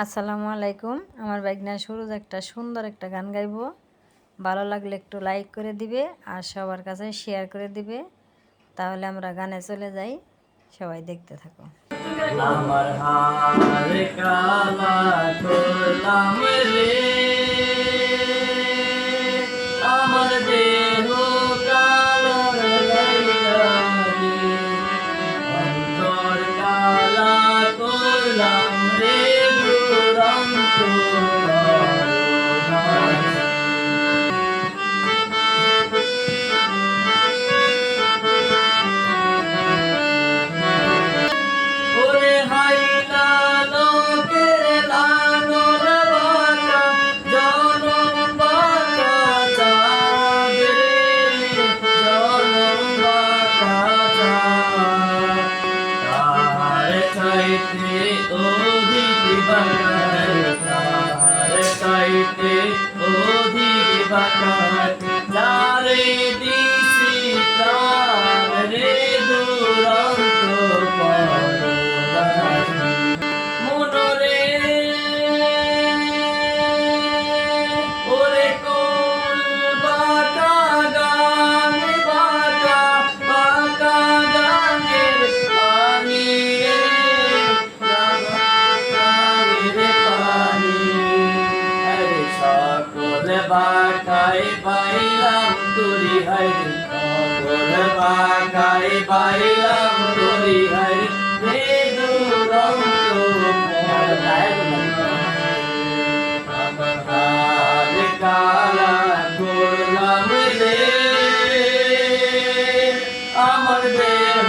আসসালামু আলাইকুম। আমার বাইকনা সুরজ একটা সুন্দর একটা গান গাইব। ভালো লাগলে একটু লাইক করে দিবে আর সবার কাছে শেয়ার করে দিবে। তাহলে আমরা গানে চলে যাই। সবাই দেখতে থাকো। আমার চাইতে অধিক বাঁকায়, তাহার চাইতে অধিক বাঁকায়, বাঁকাই পাইলাম তুরি হাই সকল বাঁকাই পাইলাম তুরি হাই রে দুরন্ত আমার হাত কালা করলাম রে, আমার দেহ